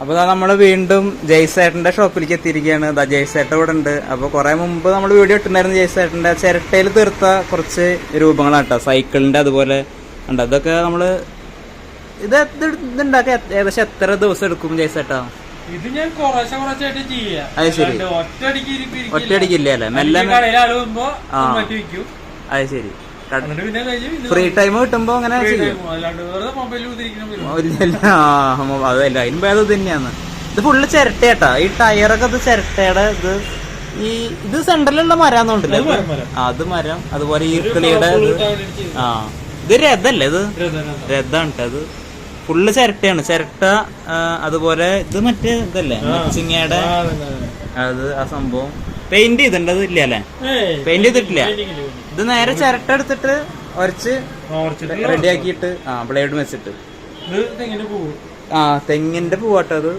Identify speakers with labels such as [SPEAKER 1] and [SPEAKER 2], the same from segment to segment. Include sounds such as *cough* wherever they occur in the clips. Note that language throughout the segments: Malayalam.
[SPEAKER 1] അപ്പൊ നമ്മൾ നമ്മൾ വീണ്ടും ജയ്സേട്ടന്റെ ഷോപ്പിലേക്ക് എത്തിയിരിക്കുകയാണ്. ദാ ജയ്സേട്ട ഇവിടെ ഉണ്ട്. അപ്പോൾ കുറേ മുമ്പ് നമ്മൾ വീഡിയോ ഇട്ടുണ്ടായിരുന്നു ജയ്സേട്ടന്റെ ചിരട്ടയിൽ തീർത്ത കുറച്ച് രൂപങ്ങളാട്ടോ. സൈക്കിളിന്റെ അതുപോലെ ഉണ്ട് അതൊക്കെ നമ്മൾ ഇത് ഇത് ഇതുണ്ടാക്കാൻ ഏകദേശം എത്ര ദിവസം എടുക്കും ജയ്സേട്ടാ?
[SPEAKER 2] ഇത് ഞാൻ കുറേശ്ശെ കുറച്ചായിട്ട് ചെയ്യാം.
[SPEAKER 1] അത് ശരി. ഒറ്റയടിക്കില്ല അല്ലേ? മെല്ലെ അത് ശരി. ഫ്രീ ടൈം കിട്ടുമ്പോ അങ്ങനെ ചെയ്യും. അതല്ല അതിന് ഭേദം തന്നെയാണ്. ഇത് ഫുള്ള് ചിരട്ടയട്ടാ. ഈ ടയറൊക്കെ ഇത് ചിരട്ടയുടെ ഇത് ഈ ഇത് സെന്ററിലുള്ള മരാന്നുണ്ടല്ലോ
[SPEAKER 2] അത് മരം.
[SPEAKER 1] ആ അത് മരം. അതുപോലെ ഈ കിളിയുടെ ആ ഇത് രഥല്ലേ ഇത്? രഥാണ് അത് ഫുള്ള് ചിരട്ടയാണ്. ചിരട്ട അതുപോലെ ഇത് മറ്റേ ഇതല്ലേ? മച്ചിങ്ങയുടെ അത് ആ സംഭവം. പെയിന്റ് ചെയ്തിട്ടുണ്ട് ഇല്ല അല്ലേ? പെയിന്റ് ചെയ്തിട്ടില്ല. ഇത് നേരെ ചിരട്ട എടുത്തിട്ട് ഉരച്ച് റെഡിയാക്കിയിട്ട് ആ ബ്ലേഡ് വെച്ചിട്ട്. ആ തെങ്ങിന്റെ പൂവാട്ടോ അത്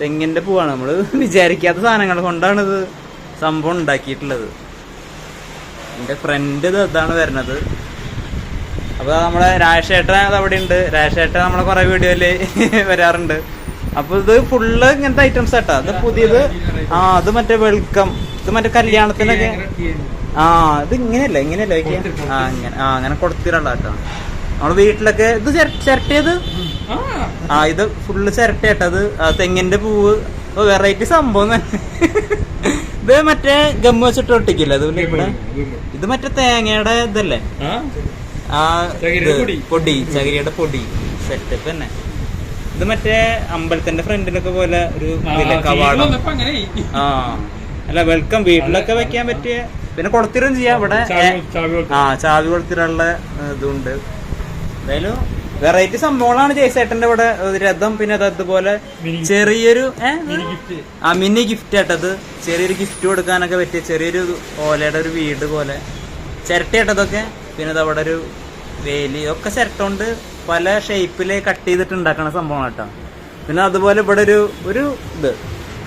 [SPEAKER 1] തെങ്ങിന്റെ പൂവാണ്. നമ്മൾ വിചാരിക്കാത്ത സാധനങ്ങൾ കൊണ്ടാണ് ഇത് സംഭവം ഉണ്ടാക്കിയിട്ടുള്ളത്. എന്റെ ഫ്രണ്ട് ഇത് ഇതാണ് വരുന്നത്. അപ്പൊ നമ്മളെ രാജേട്ടൻ അവിടെ ഉണ്ട് രാജേട്ടൻ നമ്മളെ കുറെ വീഡിയോയിൽ വരാറുണ്ട്. അപ്പൊ ഇത് ഫുള്ള് ഇങ്ങനത്തെ ഐറ്റംസ് ആട്ടാ. അത് പുതിയത് ആ അത് മറ്റേ വെൽക്കം. ഇത് മറ്റേ കല്യാണത്തിനൊക്കെ? ആ ഇത് ഇങ്ങനെയല്ല ഇങ്ങനെയല്ല വെക്കുക ആ അങ്ങനെ കൊടുത്തിട്ടുള്ള കേട്ടോ നമ്മൾ വീട്ടിലൊക്കെ ഇത് ചിര- ചിരട്ടിയത്? ആ. ഇത് ഫുള്ള് ചിരട്ടേട്ടത് ആ തെങ്ങിന്റെ പൂവ്. വെറൈറ്റി സംഭവം തന്നെ. ഇത് മറ്റേ ഗമ്മ വെച്ചിട്ട് ഒട്ടിക്കില്ല അത് ഇവിടെ? ഇത് മറ്റേ തേങ്ങയുടെ ഇതല്ലേ? ആ.
[SPEAKER 2] പൊടി.
[SPEAKER 1] ചകിരിയുടെ പൊടി. സെറ്റപ്പ് തന്നെ. ഇത് മറ്റേ അമ്പലത്തിന്റെ ഫ്രണ്ടിലൊക്കെ പോലെ ഒരു കവാടം.
[SPEAKER 2] അങ്ങനെ
[SPEAKER 1] ആ. അല്ല വെൽക്കം വീട്ടിലൊക്കെ വെക്കാൻ പറ്റിയ പിന്നെ കൊളത്തിരും ചെയ്യാം. ഇവിടെ. ആ ചാവി കൊളുത്തിരുള്ള ഇതുണ്ട്. എന്തായാലും വെറൈറ്റി സംഭവങ്ങളാണ് ജയസേട്ടന്റെ ഇവിടെ രഥം പിന്നെ അതുപോലെ ചെറിയൊരു ആ മിനി ഗിഫ്റ്റ് ആട്ടത് ചെറിയൊരു ഗിഫ്റ്റ് കൊടുക്കാനൊക്കെ പറ്റിയ ചെറിയൊരു ഓലയുടെ ഒരു വീട് പോലെ. ചിരട്ടയിട്ടതൊക്കെ പിന്നെ അവിടെ ഒരു വേലി ഒക്കെ ചിരട്ട കൊണ്ട് പല ഷേപ്പിൽ കട്ട് ചെയ്തിട്ട് ഉണ്ടാക്കണ സംഭവം കേട്ടോ പിന്നെ അതുപോലെ ഇവിടെ ഒരു ഒരു ഇത്.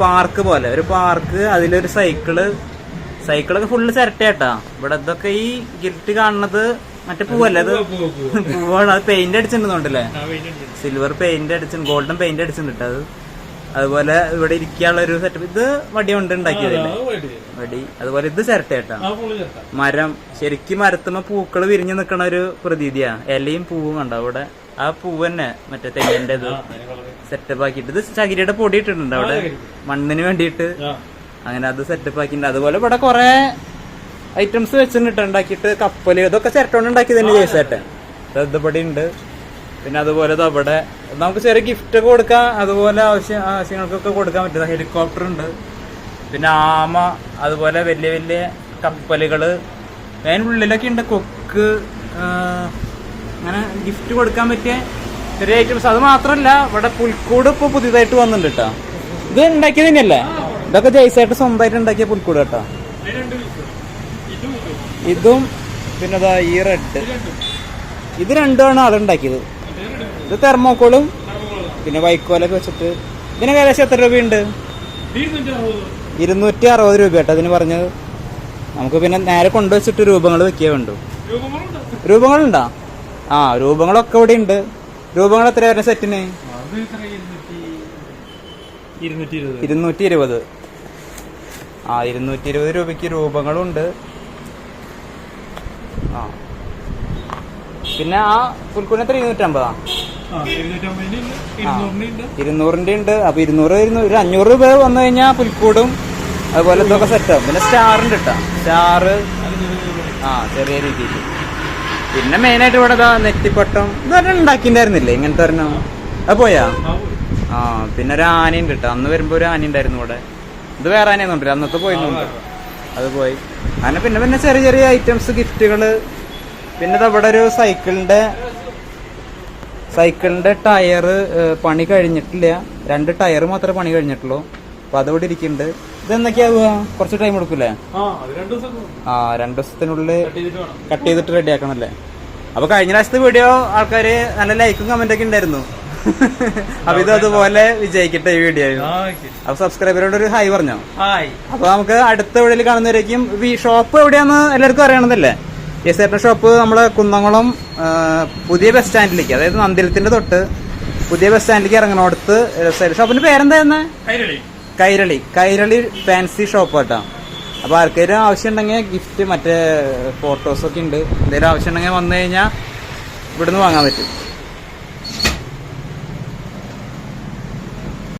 [SPEAKER 1] പാർക്ക് പോലെ. ഒരു പാർക്ക് അതിലൊരു സൈക്കിൾ സൈക്കിളൊക്കെ ഫുള്ള് ചിരട്ടയാട്ടാ ഇവിടെ ഇതൊക്കെ ഈ ഗിഫ്റ്റ് കാണുന്നത് മറ്റേ പൂവല്ലേ? അത്
[SPEAKER 2] പൂവ്, പൂവ്,
[SPEAKER 1] പൂവാണ്. അത് പെയിന്റ് അടിച്ചിട്ടുണ്ടല്ലേ? സിൽവർ പെയിന്റ് അടിച്ചിട്ടുണ്ട്. ഗോൾഡൻ പെയിന്റ് അടിച്ചിട്ടുണ്ട്. അത്. അതുപോലെ ഇവിടെ ഇരിക്കാനുള്ള ഒരു സെറ്റപ്പ് ഇത് വടി കൊണ്ട് ഉണ്ടാക്കിയതല്ലേ വടി. അതുപോലെ ഇത് ചിരട്ടേട്ടാ മരം. ശരിക്കും മരത്തുമ്പോ പൂക്കൾ വിരിഞ്ഞു നിൽക്കുന്ന ഒരു പ്രതീതിയാ. ഇലയും പൂവും കണ്ടോ അവിടെ? ആ പൂവ് തന്നെ. മറ്റേ തെങ്ങിന്റെ ഇത് സെറ്റപ്പ് ആക്കിയിട്ട്. ഇത് ചകിരിയുടെ പൊടി ഇട്ടിട്ടുണ്ട് അവിടെ മണ്ണിന് വേണ്ടിയിട്ട്. അങ്ങനെ അത് സെറ്റപ്പ് ആക്കിയിട്ടുണ്ട്. അതുപോലെ ഇവിടെ കുറെ ഐറ്റംസ് വെച്ചിട്ട് ഉണ്ടാക്കിയിട്ട്. കപ്പൽ ഇതൊക്കെ ചിരട്ടോണ്ട് ഉണ്ടാക്കി തന്നെ ചേച്ചേട്ടൻ ഇതുപടി ഉണ്ട്. പിന്നെ അതുപോലെ അവിടെ നമുക്ക് ചെറിയ ഗിഫ്റ്റ് ഒക്കെ കൊടുക്കാം. അതുപോലെ ആവശ്യ ആവശ്യങ്ങൾക്കൊക്കെ കൊടുക്കാൻ പറ്റുന്ന ഹെലികോപ്റ്റർ ഉണ്ട്. പിന്നെ ആമ അതുപോലെ വലിയ വലിയ കപ്പലുകൾ. അതിനുള്ളിലൊക്കെ ഉണ്ട്. കൊക്ക് അങ്ങനെ ഗിഫ്റ്റ് കൊടുക്കാൻ പറ്റിയ ചെറിയ ഐറ്റംസ് അത് മാത്രമല്ല ഇവിടെ പുൽക്കൂട് ഇപ്പൊ പുതിയതായിട്ട് വന്നിട്ടുണ്ട് കേട്ടോ. ഇത് ഉണ്ടാക്കിയത് തന്നെയല്ലേ? ഇതൊക്കെ ജയ്സായിട്ട് സ്വന്തമായിട്ട് ഉണ്ടാക്കിയ പുൽക്കൂട് കേട്ടോ.
[SPEAKER 2] ഇതും
[SPEAKER 1] പിന്നെ ഈ റെഡ് ഇത് രണ്ടുമാണ് അതുണ്ടാക്കിയത് ഇത് തെർമോക്കോളും പിന്നെ വൈക്കോലൊക്കെ വെച്ചിട്ട്. ഇതിന് ഏകദേശം എത്ര രൂപയുണ്ട്?
[SPEAKER 2] ഇരുന്നൂറ്റി അറുപത്
[SPEAKER 1] രൂപ കേട്ടോ അതിന് പറഞ്ഞത്. നമുക്ക് പിന്നെ നേരെ കൊണ്ടുവച്ചിട്ട് രൂപങ്ങൾ വെക്കേ വേണ്ടു.
[SPEAKER 2] രൂപങ്ങളുണ്ടോ?
[SPEAKER 1] ആ രൂപങ്ങളൊക്കെ ഇവിടെ ഉണ്ട്. രൂപങ്ങൾ എത്ര വരുന്ന സെറ്റിന്?
[SPEAKER 2] ഇരുന്നൂറ്റി ഇരുപത്.
[SPEAKER 1] ആ ഇരുന്നൂറ്റി ഇരുപത് രൂപയ്ക്ക് രൂപങ്ങളുണ്ട്. ആ. പിന്നെ ആ പുൽക്കൂടിന് എത്ര? ഇരുന്നൂറ്റമ്പതാ?
[SPEAKER 2] ഇരുന്നൂറിന്റെ ഉണ്ട്
[SPEAKER 1] അപ്പൊ ഇരുന്നൂറ് ഇരുന്നൂറ് ഒരു അഞ്ഞൂറ് രൂപ വന്നു കഴിഞ്ഞാൽ പുൽക്കൂടും അതുപോലെ ഇതൊക്കെ സെറ്റാവും പിന്നെ സ്റ്റാറിന്റെ ഇട്ടാ. സ്റ്റാറ് ആ ചെറിയ രീതിയിൽ. പിന്നെ മെയിൻ ആയിട്ട് ഇവിടെ നെറ്റിപ്പട്ടം ഇത് പറഞ്ഞാൽ ഉണ്ടാക്കിണ്ടായിരുന്നില്ലേ ഇങ്ങനത്തെ ഒരെണ്ണം. അത് പോയാ?
[SPEAKER 2] ആ
[SPEAKER 1] പിന്നെ ഒരു ആന ഉണ്ട് കേട്ടോ. അന്ന് വരുമ്പോ ഒരു ആന ഉണ്ടായിരുന്നു ഇവിടെ. ഇത് വേറെ ആനയൊന്നുമില്ല അന്നത്തെ പോയി അത് പോയി. അങ്ങനെ പിന്നെ പിന്നെ ചെറിയ ചെറിയ ഐറ്റംസ് ഗിഫ്റ്റുകൾ പിന്നെ ഇവിടെ ഒരു സൈക്കിളിന്റെ സൈക്കിളിന്റെ ടയർ പണി കഴിഞ്ഞിട്ടില്ല. രണ്ട് ടയർ മാത്രമേ പണി കഴിഞ്ഞിട്ടുള്ളൂ. അപ്പൊ അതോടെ ഇരിക്കുന്നുണ്ട് ഇതെന്തൊക്കെയാവുക കുറച്ച് ടൈം എടുക്കൂലേ
[SPEAKER 2] ആ രണ്ടു ദിവസം
[SPEAKER 1] ആ രണ്ട് ദിവസത്തിനുള്ളിൽ
[SPEAKER 2] കട്ട് ചെയ്തിട്ട് വേണം.
[SPEAKER 1] കട്ട് ചെയ്തിട്ട് റെഡി ആക്കണല്ലേ? അപ്പൊ കഴിഞ്ഞ പ്രാവശ്യത്തെ വീഡിയോ ആൾക്കാര് നല്ല ലൈക്കും കമന്റ് ഒക്കെ ഉണ്ടായിരുന്നു. *laughs* അപ്പൊ ഇത് അതുപോലെ വിജയിക്കട്ടെ ഈ വീഡിയോ അപ്പൊ സബ്സ്ക്രൈബറോട് ഒരു ഹായ് പറഞ്ഞോ? അപ്പൊ നമുക്ക് അടുത്ത വീഡിയോയിൽ കാണുന്നവരേക്കും ഷോപ്പ് എവിടെയാന്ന് എല്ലാവർക്കും അറിയണമെന്നല്ലേ ഈ ഏട്ടൻ ഷോപ്പ് നമ്മൾ കുന്നംകുളം പുതിയ ബസ് സ്റ്റാൻഡിലേക്ക് അതായത് നന്ദിലത്തിന്റെ തൊട്ട് പുതിയ ബസ് സ്റ്റാൻഡിലേക്ക് ഇറങ്ങണോടത്ത് ഷോപ്പിന്റെ പേരെന്തായിരുന്നു
[SPEAKER 2] കൈരളി.
[SPEAKER 1] കൈരളി ഫാൻസി ഷോപ്പ് കേട്ടോ അപ്പോൾ ആർക്കെങ്കിലും ആവശ്യം ഉണ്ടെങ്കിൽ ഗിഫ്റ്റ് മറ്റേ ഫോട്ടോസൊക്കെ ഉണ്ട്. എന്തെങ്കിലും ആവശ്യം ഉണ്ടെങ്കിൽ വന്നു കഴിഞ്ഞാൽ ഇവിടുന്ന് വാങ്ങാൻ പറ്റും.